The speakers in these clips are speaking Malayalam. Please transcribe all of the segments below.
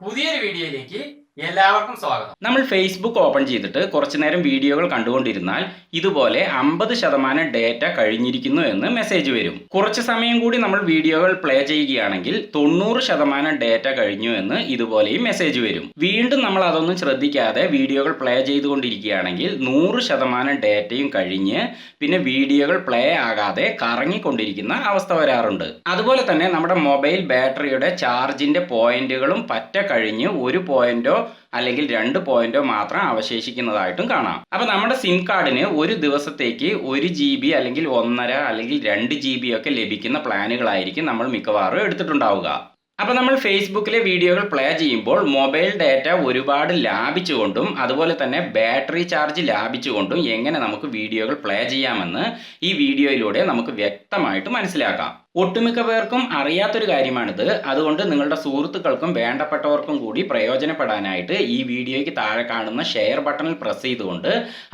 പുതിയൊരു വീഡിയോയിലേക്ക് എല്ലാവർക്കും സ്വാഗതം. നമ്മൾ ഫേസ്ബുക്ക് ഓപ്പൺ ചെയ്തിട്ട് കുറച്ചു നേരം വീഡിയോകൾ കണ്ടുകൊണ്ടിരുന്നാൽ ഇതുപോലെ അമ്പത് ശതമാനം ഡേറ്റ കഴിഞ്ഞിരിക്കുന്നു എന്ന് മെസ്സേജ് വരും. കുറച്ച് സമയം കൂടി നമ്മൾ വീഡിയോകൾ പ്ലേ ചെയ്യുകയാണെങ്കിൽ തൊണ്ണൂറ് ശതമാനം ഡേറ്റ കഴിഞ്ഞു എന്ന് ഇതുപോലെയും മെസ്സേജ് വരും. വീണ്ടും നമ്മൾ അതൊന്നും ശ്രദ്ധിക്കാതെ വീഡിയോകൾ പ്ലേ ചെയ്തുകൊണ്ടിരിക്കുകയാണെങ്കിൽ നൂറ് ശതമാനം ഡേറ്റയും കഴിഞ്ഞ് പിന്നെ വീഡിയോകൾ പ്ലേ ആകാതെ കറങ്ങിക്കൊണ്ടിരിക്കുന്ന അവസ്ഥ വരാറുണ്ട്. അതുപോലെ തന്നെ നമ്മുടെ മൊബൈൽ ബാറ്ററിയുടെ ചാർജിന്റെ പോയിന്റുകളും പറ്റ കഴിഞ്ഞ് ഒരു പോയിന്റോ അല്ലെങ്കിൽ രണ്ട് പോയിന്റോ മാത്രം അവശേഷിക്കുന്നതായിട്ടും കാണാം. അപ്പൊ നമ്മുടെ സിം കാർഡിന് ഒരു ദിവസത്തേക്ക് ഒരു ജി ബി അല്ലെങ്കിൽ ഒന്നര അല്ലെങ്കിൽ രണ്ട് ജി ബി ഒക്കെ ലഭിക്കുന്ന പ്ലാനുകളായിരിക്കും നമ്മൾ മിക്കവാറും എടുത്തിട്ടുണ്ടാവുക. അപ്പൊ നമ്മൾ ഫേസ്ബുക്കിലെ വീഡിയോകൾ പ്ലേ ചെയ്യുമ്പോൾ മൊബൈൽ ഡാറ്റ ഒരുപാട് ലാഭിച്ചുകൊണ്ടും അതുപോലെ തന്നെ ബാറ്ററി ചാർജ് ലാഭിച്ചുകൊണ്ടും എങ്ങനെ നമുക്ക് വീഡിയോകൾ പ്ലേ ചെയ്യാമെന്ന് ഈ വീഡിയോയിലൂടെ നമുക്ക് വ്യക്തമായിട്ട് മനസ്സിലാക്കാം. ഒട്ടുമിക്ക പേർക്കും അറിയാത്തൊരു കാര്യമാണിത്. അതുകൊണ്ട് നിങ്ങളുടെ സുഹൃത്തുക്കൾക്കും വേണ്ടപ്പെട്ടവർക്കും കൂടി പ്രയോജനപ്പെടാനായിട്ട് ഈ വീഡിയോയ്ക്ക് താഴെ കാണുന്ന ഷെയർ ബട്ടണിൽ പ്രസ് ചെയ്തുകൊണ്ട്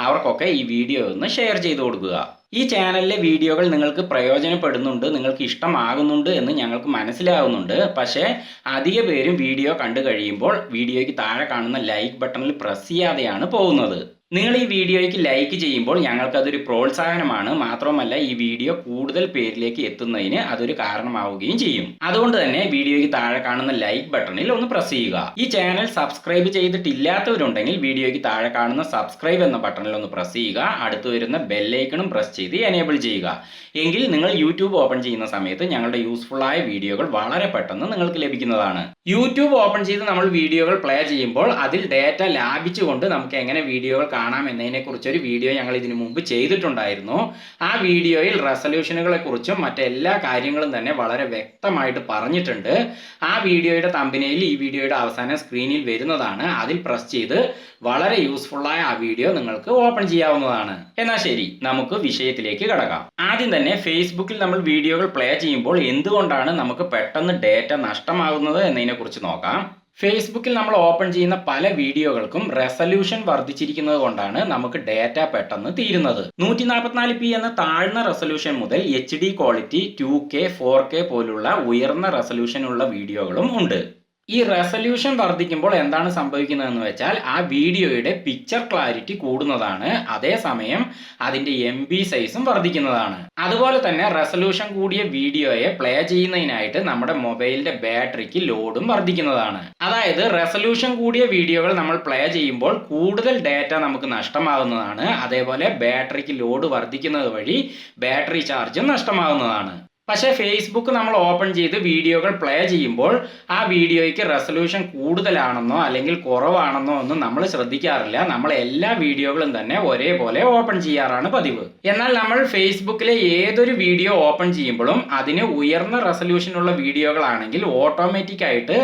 അവർക്കൊക്കെ ഈ വീഡിയോ ഒന്ന് ഷെയർ ചെയ്തു കൊടുക്കുക. ഈ ചാനലിലെ വീഡിയോകൾ നിങ്ങൾക്ക് പ്രയോജനപ്പെടുന്നുണ്ട് നിങ്ങൾക്ക് ഇഷ്ടമാകുന്നുണ്ട് എന്ന് ഞങ്ങൾക്ക് മനസ്സിലാകുന്നുണ്ട് പക്ഷേ അധിക പേരും വീഡിയോ കണ്ടു കഴിയുമ്പോൾ വീഡിയോയ്ക്ക് താഴെ കാണുന്ന ലൈക്ക് ബട്ടണിൽ പ്രസ് ചെയ്യാതെയാണ് പോകുന്നത്. നിങ്ങൾ ഈ വീഡിയോയ്ക്ക് ലൈക്ക് ചെയ്യുമ്പോൾ ഞങ്ങൾക്ക് അതൊരു പ്രോത്സാഹനമാണ്. മാത്രമല്ല ഈ വീഡിയോ കൂടുതൽ പേരിലേക്ക് എത്തുന്നതിന് അതൊരു കാരണമാവുകയും ചെയ്യും. അതുകൊണ്ട് തന്നെ വീഡിയോയ്ക്ക് താഴെ കാണുന്ന ലൈക്ക് ബട്ടണിൽ ഒന്ന് പ്രസ് ചെയ്യുക. ഈ ചാനൽ സബ്സ്ക്രൈബ് ചെയ്തിട്ടില്ലാത്തവരുണ്ടെങ്കിൽ വീഡിയോയ്ക്ക് താഴെ കാണുന്ന സബ്സ്ക്രൈബ് എന്ന ബട്ടണിൽ ഒന്ന് പ്രസ് ചെയ്യുക. അടുത്തു വരുന്ന ബെല്ലൈക്കണും പ്രസ് ചെയ്ത് എനേബിൾ ചെയ്യുക. എങ്കിൽ നിങ്ങൾ യൂട്യൂബ് ഓപ്പൺ ചെയ്യുന്ന സമയത്ത് ഞങ്ങളുടെ യൂസ്ഫുൾ ആയ വീഡിയോകൾ വളരെ പെട്ടെന്ന് നിങ്ങൾക്ക് ലഭിക്കുന്നതാണ്. യൂട്യൂബ് ഓപ്പൺ ചെയ്ത് നമ്മൾ വീഡിയോകൾ പ്ലേ ചെയ്യുമ്പോൾ അതിൽ ഡേറ്റ ലാഭിച്ചുകൊണ്ട് നമുക്ക് എങ്ങനെ വീഡിയോകൾ കാണാം എന്നതിനെ കുറിച്ചൊരു വീഡിയോ ഞങ്ങൾ ഇതിനു മുമ്പ് ചെയ്തിട്ടുണ്ടായിരുന്നു. ആ വീഡിയോയിൽ റെസൊല്യൂഷനുകളെ കുറിച്ചും മറ്റെല്ലാ കാര്യങ്ങളും തന്നെ വളരെ വ്യക്തമായിട്ട് പറഞ്ഞിട്ടുണ്ട്. ആ വീഡിയോയുടെ തമ്പനയിൽ ഈ വീഡിയോയുടെ അവസാനം സ്ക്രീനിൽ വരുന്നതാണ്. അതിൽ പ്രസ് ചെയ്ത് വളരെ യൂസ്ഫുള്ളായ ആ വീഡിയോ നിങ്ങൾക്ക് ഓപ്പൺ ചെയ്യാവുന്നതാണ്. എന്നാൽ ശരി നമുക്ക് വിഷയത്തിലേക്ക് കടക്കാം. ആദ്യം തന്നെ ഫേസ്ബുക്കിൽ നമ്മൾ വീഡിയോകൾ പ്ലേ ചെയ്യുമ്പോൾ എന്തുകൊണ്ടാണ് നമുക്ക് പെട്ടെന്ന് ഡേറ്റ നഷ്ടമാകുന്നത് എന്നതിനെ കുറിച്ച് നോക്കാം. ഫേസ്ബുക്കിൽ നമ്മൾ ഓപ്പൺ ചെയ്യുന്ന പല വീഡിയോകൾക്കും റെസല്യൂഷൻ വർദ്ധിച്ചിരിക്കുന്നത് കൊണ്ടാണ് നമുക്ക് ഡേറ്റ പെട്ടെന്ന് തീരുന്നത്. നൂറ്റി നാൽപ്പത്തിനാല് പി എന്ന താഴ്ന്ന റെസല്യൂഷൻ മുതൽ H D quality two K four K പോലുള്ള ഉയർന്ന റെസല്യൂഷനുള്ള വീഡിയോകളും ഉണ്ട്. ഈ റെസല്യൂഷൻ വർദ്ധിക്കുമ്പോൾ എന്താണ് സംഭവിക്കുന്നതെന്ന് വെച്ചാൽ ആ വീഡിയോയുടെ പിക്ചർ ക്ലാരിറ്റി കൂടുന്നതാണ്. അതേസമയം അതിന്റെ എം ബി സൈസും വർദ്ധിക്കുന്നതാണ്. അതുപോലെ തന്നെ റെസല്യൂഷൻ കൂടിയ വീഡിയോയെ പ്ലേ ചെയ്യുന്നതിനായിട്ട് നമ്മുടെ മൊബൈലിന്റെ ബാറ്ററിക്ക് ലോഡും വർദ്ധിക്കുന്നതാണ്. അതായത് റെസല്യൂഷൻ കൂടിയ വീഡിയോകൾ നമ്മൾ പ്ലേ ചെയ്യുമ്പോൾ കൂടുതൽ ഡാറ്റ നമുക്ക് നഷ്ടമാകുന്നതാണ് അതേപോലെ ബാറ്ററിക്ക് ലോഡ് വർദ്ധിക്കുന്നത് വഴി ബാറ്ററി ചാർജും നഷ്ടമാകുന്നതാണ് പക്ഷേ ഫേസ്ബുക്ക് നമ്മൾ ഓപ്പൺ ചെയ്ത് വീഡിയോകൾ പ്ലേ ചെയ്യുമ്പോൾ ആ വീഡിയോയ്ക്ക് റെസൊല്യൂഷൻ കൂടുതലാണെന്നോ അല്ലെങ്കിൽ കുറവാണെന്നോ ഒന്നും നമ്മൾ ശ്രദ്ധിക്കാറില്ല. നമ്മൾ എല്ലാ വീഡിയോകളും തന്നെ ഒരേപോലെ ഓപ്പൺ ചെയ്യാറാണ് പതിവ്. എന്നാൽ നമ്മൾ ഫേസ്ബുക്കിലെ ഏതൊരു വീഡിയോ ഓപ്പൺ ചെയ്യുമ്പോഴും അതിന് ഉയർന്ന റെസൊല്യൂഷനുള്ള വീഡിയോകളാണെങ്കിൽ ഓട്ടോമാറ്റിക് ആയിട്ട്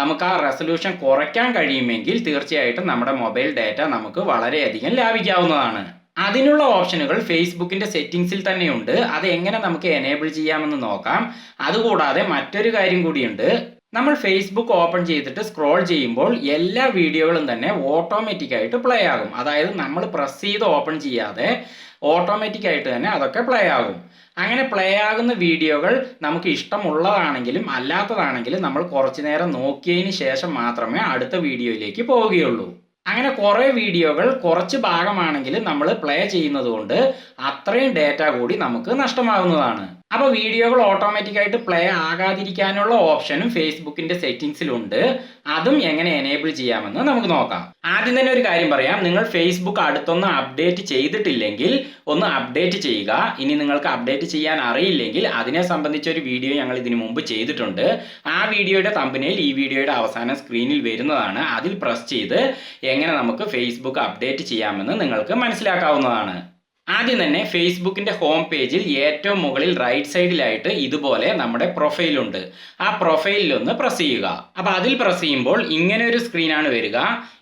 നമുക്ക് ആ റെസൊല്യൂഷൻ കുറയ്ക്കാൻ കഴിയുമെങ്കിൽ തീർച്ചയായിട്ടും നമ്മുടെ മൊബൈൽ ഡാറ്റ നമുക്ക് വളരെയധികം ലാഭിക്കാവുന്നതാണ്. അതിനുള്ള ഓപ്ഷനുകൾ ഫേസ്ബുക്കിന്റെ സെറ്റിംഗ്സിൽ തന്നെയുണ്ട്. അത് എങ്ങനെ നമുക്ക് എനേബിൾ ചെയ്യാമെന്ന് നോക്കാം. അതുകൂടാതെ മറ്റൊരു കാര്യം കൂടിയുണ്ട്. നമ്മൾ ഫേസ്ബുക്ക് ഓപ്പൺ ചെയ്തിട്ട് സ്ക്രോൾ ചെയ്യുമ്പോൾ എല്ലാ വീഡിയോകളും തന്നെ ഓട്ടോമാറ്റിക് ആയിട്ട് പ്ലേ ആകും. അതായത് നമ്മൾ പ്രസ് ചെയ്ത് ഓപ്പൺ ചെയ്യാതെ ഓട്ടോമാറ്റിക് ആയിട്ട് തന്നെ അതൊക്കെ പ്ലേ ആകും. അങ്ങനെ പ്ലേ ആകുന്ന വീഡിയോകൾ നമുക്ക് ഇഷ്ടമുള്ളതാണെങ്കിലും അല്ലാത്തതാണെങ്കിലും നമ്മൾ കുറച്ചു നേരം നോക്കിയതിന് ശേഷം മാത്രമേ അടുത്ത വീഡിയോയിലേക്ക് പോവുകയുള്ളൂ. അങ്ങനെ കുറേ വീഡിയോകൾ കുറച്ച് ഭാഗമാണെങ്കിലും നമ്മൾ പ്ലേ ചെയ്യുന്നത് കൊണ്ട് അത്രയും ഡേറ്റ കൂടി നമുക്ക് നഷ്ടമാകുന്നതാണ് അപ്പോൾ വീഡിയോകൾ ഓട്ടോമാറ്റിക് ആയിട്ട് പ്ലേ ആകാതിരിക്കാനുള്ള ഓപ്ഷനും ഫേസ്ബുക്കിന്റെ സെറ്റിംഗ്സിലുണ്ട്. അതും എങ്ങനെ എനേബിൾ ചെയ്യാമെന്ന് നമുക്ക് നോക്കാം. ആദ്യം തന്നെ ഒരു കാര്യം പറയാം. നിങ്ങൾ ഫേസ്ബുക്ക് അടുത്തൊന്ന് അപ്ഡേറ്റ് ചെയ്തിട്ടില്ലെങ്കിൽ ഒന്ന് അപ്ഡേറ്റ് ചെയ്യുക. ഇനി നിങ്ങൾക്ക് അപ്ഡേറ്റ് ചെയ്യാൻ അറിയില്ലെങ്കിൽ അതിനെ സംബന്ധിച്ച ഒരു വീഡിയോ ഞങ്ങൾ ഇതിനു മുമ്പ് ചെയ്തിട്ടുണ്ട്. ആ വീഡിയോയുടെ തമ്പനയിൽ ഈ വീഡിയോയുടെ അവസാനം സ്ക്രീനിൽ വരുന്നതാണ്. അതിൽ പ്രസ് ചെയ്ത് എങ്ങനെ നമുക്ക് ഫേസ്ബുക്ക് അപ്ഡേറ്റ് ചെയ്യാമെന്ന് നിങ്ങൾക്ക് മനസ്സിലാക്കാവുന്നതാണ്. ആദ്യം തന്നെ ഫേസ്ബുക്കിന്റെ ഹോം പേജിൽ ഏറ്റവും മുകളിൽ റൈറ്റ് സൈഡിലായിട്ട് ഇതുപോലെ നമ്മുടെ പ്രൊഫൈലുണ്ട് ആ പ്രൊഫൈലിൽ ഒന്ന് പ്രസ് ചെയ്യുക. അപ്പോൾ അതിൽ പ്രസ് ചെയ്യുമ്പോൾ ഇങ്ങനെ ഒരു സ്ക്രീനാണ് വരിക.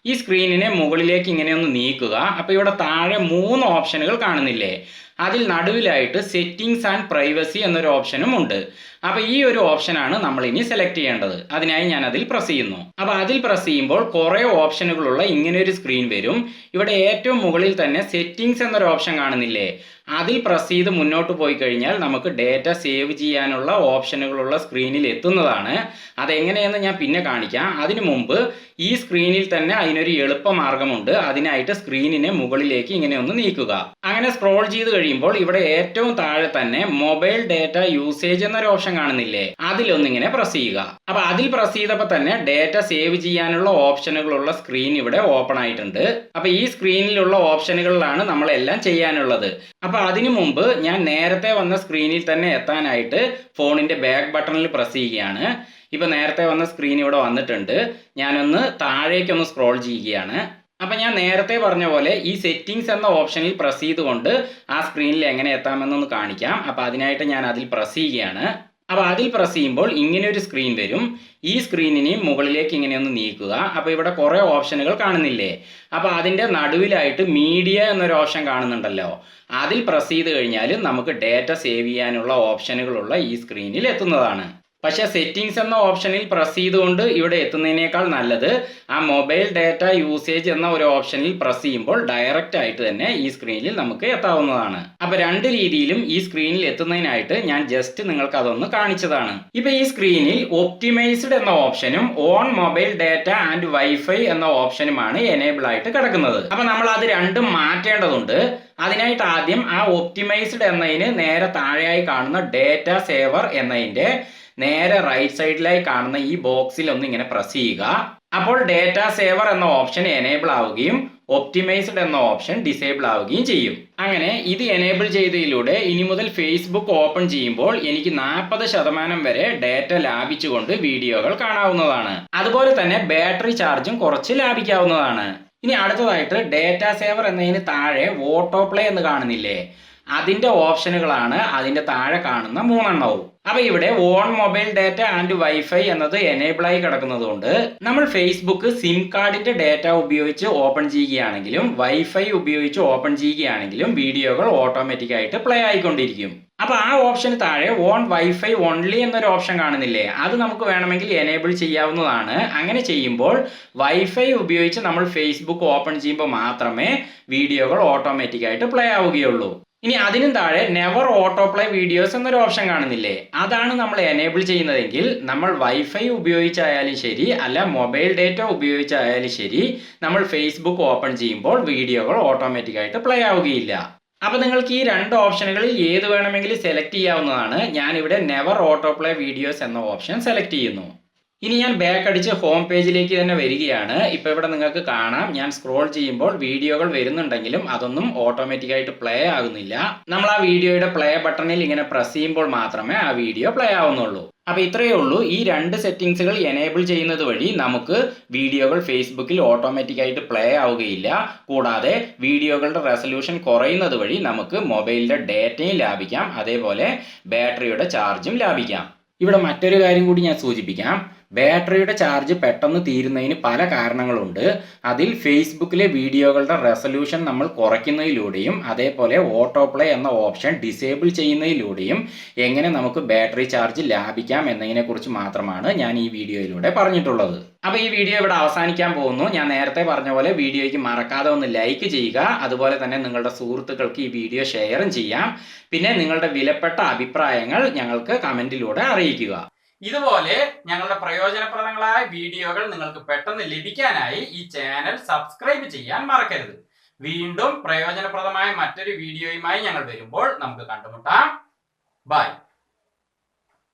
ഈ സ്ക്രീനിനെ മുകളിലേക്ക് ഇങ്ങനെ ഒന്ന് നീക്കുക. അപ്പോൾ ഇവിടെ താഴെ മൂന്ന് ഓപ്ഷനുകൾ കാണുന്നില്ലേ? അതിൽ നടുവിലായിട്ട് സെറ്റിങ്സ് ആൻഡ് പ്രൈവസി എന്നൊരു ഓപ്ഷനും ഉണ്ട്. അപ്പോൾ ഈ ഒരു ഓപ്ഷനാണ് നമ്മൾ ഇനി സെലക്ട് ചെയ്യേണ്ടത്. അതിനായി ഞാൻ അതിൽ പ്രസ് ചെയ്യുന്നു. അപ്പോൾ അതിൽ പ്രസ് ചെയ്യുമ്പോൾ കുറേ ഓപ്ഷനുകളുള്ള ഇങ്ങനെ ഒരു സ്ക്രീൻ വരും. ഇവിടെ ഏറ്റവും മുകളിൽ തന്നെ സെറ്റിങ്സ് എന്നൊരു ഓപ്ഷൻ കാണുന്നില്ലേ? അതിൽ പ്രസ് ചെയ്ത് മുന്നോട്ട് പോയി കഴിഞ്ഞാൽ നമുക്ക് ഡേറ്റ സേവ് ചെയ്യാനുള്ള ഓപ്ഷനുകളുള്ള സ്ക്രീനിൽ എത്തുന്നതാണ്. അതെങ്ങനെയെന്ന് ഞാൻ പിന്നെ കാണിക്കാം. അതിനു മുമ്പ് ഈ സ്ക്രീനിൽ തന്നെ അതിനൊരു എളുപ്പ മാർഗമുണ്ട്. അതിനായിട്ട് സ്ക്രീനിനെ മുകളിലേക്ക് ഇങ്ങനെ ഒന്ന് നീക്കുക. അങ്ങനെ സ്ക്രോൾ ചെയ്ത് കഴിയുമ്പോൾ ഇവിടെ ഏറ്റവും താഴെ തന്നെ മൊബൈൽ ഡേറ്റ യൂസേജ് എന്നൊരു ഓപ്ഷൻ കാണുന്നില്ലേ? അതിലൊന്നിങ്ങനെ പ്രസ് ചെയ്യുക. അപ്പൊ അതിൽ പ്രസ് ചെയ്തപ്പോൾ തന്നെ ഡേറ്റ സേവ് ചെയ്യാനുള്ള ഓപ്ഷനുകളുള്ള സ്ക്രീൻ ഇവിടെ ഓപ്പൺ ആയിട്ടുണ്ട്. അപ്പൊ ഈ സ്ക്രീനിലുള്ള ഓപ്ഷനുകളിലാണ് നമ്മളെല്ലാം ചെയ്യാനുള്ളത്. അപ്പൊ അതിനു മുമ്പ് ഞാൻ നേരത്തെ വന്ന സ്ക്രീനിൽ തന്നെ എത്താനായിട്ട് ഫോണിന്റെ ബാക്ക് ബട്ടണിൽ പ്രസ് ചെയ്യുകയാണ്. ഇപ്പൊ നേരത്തെ വന്ന സ്ക്രീൻ ഇവിടെ വന്നിട്ടുണ്ട്. ഞാനൊന്ന് താഴേക്കൊന്ന് സ്ക്രോൾ ചെയ്യുകയാണ്. അപ്പൊ ഞാൻ നേരത്തെ പറഞ്ഞ പോലെ ഈ സെറ്റിങ്സ് എന്ന ഓപ്ഷനിൽ പ്രസ് ചെയ്തുകൊണ്ട് ആ സ്ക്രീനിൽ എങ്ങനെ എത്താമെന്നൊന്ന് കാണിക്കാം. അപ്പൊ അതിനായിട്ട് ഞാൻ അതിൽ പ്രസ് ചെയ്യുകയാണ്. അപ്പൊ അതിൽ പ്രസ് ചെയ്യുമ്പോൾ ഇങ്ങനെ ഒരു സ്ക്രീൻ വരും. ഈ സ്ക്രീനിനെ മുകളിലേക്ക് ഇങ്ങനെ ഒന്ന് നീക്കുക. അപ്പോൾ ഇവിടെ കുറേ ഓപ്ഷനുകൾ കാണുന്നില്ലേ? അപ്പോൾ അതിന്റെ നടുവിലായിട്ട് മീഡിയ എന്നൊരു ഓപ്ഷൻ കാണുന്നുണ്ടല്ലോ. അതിൽ പ്രസ് ചെയ്ത് കഴിഞ്ഞാൽ നമുക്ക് ഡേറ്റ സേവ് ചെയ്യാനുള്ള ഓപ്ഷനുകളുള്ള ഈ സ്ക്രീനിൽ എത്തുന്നതാണ്. പക്ഷേ സെറ്റിങ്സ് എന്ന ഓപ്ഷനിൽ പ്രസ് ചെയ്തുകൊണ്ട് ഇവിടെ എത്തുന്നതിനേക്കാൾ നല്ലത് ആ മൊബൈൽ ഡാറ്റ യൂസേജ് എന്ന ഒരു ഓപ്ഷനിൽ പ്രസ് ചെയ്യുമ്പോൾ ഡയറക്റ്റ് ആയിട്ട് തന്നെ ഈ സ്ക്രീനിൽ നമുക്ക് എത്താവുന്നതാണ്. അപ്പോൾ രണ്ട് രീതിയിലും ഈ സ്ക്രീനിൽ എത്തുന്നതിനായിട്ട് ഞാൻ ജസ്റ്റ് നിങ്ങൾക്ക് അതൊന്ന് കാണിച്ചതാണ്. ഇപ്പൊ ഈ സ്ക്രീനിൽ ഒപ്റ്റിമൈസ്ഡ് എന്ന ഓപ്ഷനും on mobile data and wifi എന്ന ഓപ്ഷനുമാണ് എനേബിൾ ആയിട്ട് കിടക്കുന്നത്. അപ്പോൾ നമ്മൾ അത് രണ്ടും മാറ്റേണ്ടതുണ്ട്. അതിനായിട്ട് ആദ്യം ആ ഒപ്റ്റിമൈസ്ഡ് എന്നതിന് നേരെ താഴെയായി കാണുന്ന ഡേറ്റ സേവർ എന്നതിന്റെ നേരെ റൈറ്റ് സൈഡിലായി കാണുന്ന ഈ ബോക്സിൽ ഒന്ന് ഇങ്ങനെ പ്രസ് ചെയ്യുക. അപ്പോൾ ഡേറ്റ സേവർ എന്ന ഓപ്ഷൻ എനേബിൾ ആവുകയും ഒപ്റ്റിമൈസ്ഡ് എന്ന ഓപ്ഷൻ ഡിസേബിൾ ആവുകയും ചെയ്യും. അങ്ങനെ ഇത് എനേബിൾ ചെയ്തതിലൂടെ ഇനി മുതൽ ഫേസ്ബുക്ക് ഓപ്പൺ ചെയ്യുമ്പോൾ എനിക്ക് നാൽപ്പത് ശതമാനം വരെ ഡേറ്റ ലാഭിച്ചുകൊണ്ട് വീഡിയോകൾ കാണാവുന്നതാണ്. അതുപോലെ തന്നെ ബാറ്ററി ചാർജും കുറച്ച് ലാഭിക്കാവുന്നതാണ്. ഇനി അടുത്തതായിട്ട് ഡേറ്റ സേവർ എന്നതിന് താഴെ ഓട്ടോ പ്ലേ എന്ന് കാണുന്നില്ലേ? അതിന്റെ ഓപ്ഷനുകളാണ് അതിന്റെ താഴെ കാണുന്ന മൂന്നെണ്ണവും. അപ്പൊ ഇവിടെ on mobile data and wifi എന്നത് എനേബിൾ ആയി കിടക്കുന്നത് കൊണ്ട് നമ്മൾ ഫേസ്ബുക്ക് സിം കാർഡിന്റെ ഡാറ്റ ഉപയോഗിച്ച് ഓപ്പൺ ചെയ്യുകയാണെങ്കിലും വൈഫൈ ഉപയോഗിച്ച് ഓപ്പൺ ചെയ്യുകയാണെങ്കിലും വീഡിയോകൾ ഓട്ടോമാറ്റിക് ആയിട്ട് പ്ലേ ആയിക്കൊണ്ടിരിക്കും. അപ്പൊ ആ ഓപ്ഷന് താഴെ ഓൺ വൈഫൈ ഓൺലി എന്നൊരു ഓപ്ഷൻ കാണുന്നില്ലേ? അത് നമുക്ക് വേണമെങ്കിൽ എനേബിൾ ചെയ്യാവുന്നതാണ്. അങ്ങനെ ചെയ്യുമ്പോൾ വൈഫൈ ഉപയോഗിച്ച് നമ്മൾ ഫേസ്ബുക്ക് ഓപ്പൺ ചെയ്യുമ്പോൾ മാത്രമേ വീഡിയോകൾ ഓട്ടോമാറ്റിക് ആയിട്ട് പ്ലേ ആവുകയുള്ളൂ. ഇനി അതിനും താഴെ നെവർ ഓട്ടോ പ്ലേ വീഡിയോസ് എന്നൊരു ഓപ്ഷൻ കാണുന്നില്ലേ? അതാണ് നമ്മൾ എനേബിൾ ചെയ്യുന്നതെങ്കിൽ നമ്മൾ വൈഫൈ ഉപയോഗിച്ചായാലും ശരി അല്ല മൊബൈൽ ഡേറ്റ ഉപയോഗിച്ചായാലും ശരി നമ്മൾ ഫേസ്ബുക്ക് ഓപ്പൺ ചെയ്യുമ്പോൾ വീഡിയോകൾ ഓട്ടോമാറ്റിക് ആയിട്ട് പ്ലേ ആവുകയില്ല. അപ്പോൾ നിങ്ങൾക്ക് ഈ രണ്ട് ഓപ്ഷനുകളിൽ ഏത് വേണമെങ്കിലും സെലക്ട് ചെയ്യാവുന്നതാണ്. ഞാനിവിടെ നെവർ ഓട്ടോ പ്ലേ വീഡിയോസ് എന്ന ഓപ്ഷൻ സെലക്ട് ചെയ്യുന്നു. ഇനി ഞാൻ ബാക്ക് അടിച്ച് ഹോം പേജിലേക്ക് തന്നെ വരികയാണ്. ഇപ്പോൾ ഇവിടെ നിങ്ങൾക്ക് കാണാം. ഞാൻ സ്ക്രോൾ ചെയ്യുമ്പോൾ വീഡിയോകൾ വരുന്നുണ്ടെങ്കിലും അതൊന്നും ഓട്ടോമാറ്റിക്കായിട്ട് പ്ലേ ആകുന്നില്ല. നമ്മൾ ആ വീഡിയോയുടെ പ്ലേ ബട്ടണിൽ ഇങ്ങനെ പ്രസ് ചെയ്യുമ്പോൾ മാത്രമേ ആ വീഡിയോ പ്ലേ ആവുന്നുള്ളൂ. അപ്പോൾ ഇത്രയേ ഉള്ളൂ. ഈ രണ്ട് സെറ്റിങ്സുകൾ എനേബിൾ ചെയ്യുന്നത് വഴി നമുക്ക് വീഡിയോകൾ ഫേസ്ബുക്കിൽ ഓട്ടോമാറ്റിക് ആയിട്ട് പ്ലേ ആവുകയില്ല. കൂടാതെ വീഡിയോകളുടെ റെസൊല്യൂഷൻ കുറയുന്നത് വഴി നമുക്ക് മൊബൈലിന്റെ ഡേറ്റയും ലാഭിക്കാം. അതേപോലെ ബാറ്ററിയുടെ ചാർജും ലാഭിക്കാം. ഇവിടെ മറ്റൊരു കാര്യം കൂടി ഞാൻ സൂചിപ്പിക്കാം. ബാറ്ററിയുടെ ചാർജ് പെട്ടെന്ന് തീരുന്നതിന് പല കാരണങ്ങളുണ്ട്. അതിൽ ഫേസ്ബുക്കിലെ വീഡിയോകളുടെ റെസൊല്യൂഷൻ നമ്മൾ കുറയ്ക്കുന്നതിലൂടെയും അതേപോലെ ഓട്ടോ പ്ലേ എന്ന ഓപ്ഷൻ ഡിസേബിൾ ചെയ്യുന്നതിലൂടെയും എങ്ങനെ നമുക്ക് ബാറ്ററി ചാർജ് ലാഭിക്കാം എന്നതിനെക്കുറിച്ച് മാത്രമാണ് ഞാൻ ഈ വീഡിയോയിലൂടെ പറഞ്ഞിട്ടുള്ളത്. അപ്പോൾ ഈ വീഡിയോ ഇവിടെ അവസാനിക്കാൻ പോകുന്നു. ഞാൻ നേരത്തെ പറഞ്ഞ പോലെ വീഡിയോയ്ക്ക് മറക്കാതെ ഒന്ന് ലൈക്ക് ചെയ്യുക. അതുപോലെ തന്നെ നിങ്ങളുടെ സുഹൃത്തുക്കൾക്ക് ഈ വീഡിയോ ഷെയറും ചെയ്യാം. പിന്നെ നിങ്ങളുടെ വിലപ്പെട്ട അഭിപ്രായങ്ങൾ ഞങ്ങൾക്ക് കമന്റിലൂടെ അറിയിക്കുക. ഇതുപോലെ ഞങ്ങളുടെ പ്രയോജനപ്രദങ്ങളായ വീഡിയോകൾ നിങ്ങൾക്ക് പെട്ടെന്ന് ലഭിക്കാനായി ഈ ചാനൽ സബ്സ്ക്രൈബ് ചെയ്യാൻ മറക്കരുത്. വീണ്ടും പ്രയോജനപ്രദമായ മറ്റൊരു വീഡിയോയുമായി ഞങ്ങൾ വരുമ്പോൾ നമുക്ക് കണ്ടുമുട്ടാം. ബൈ.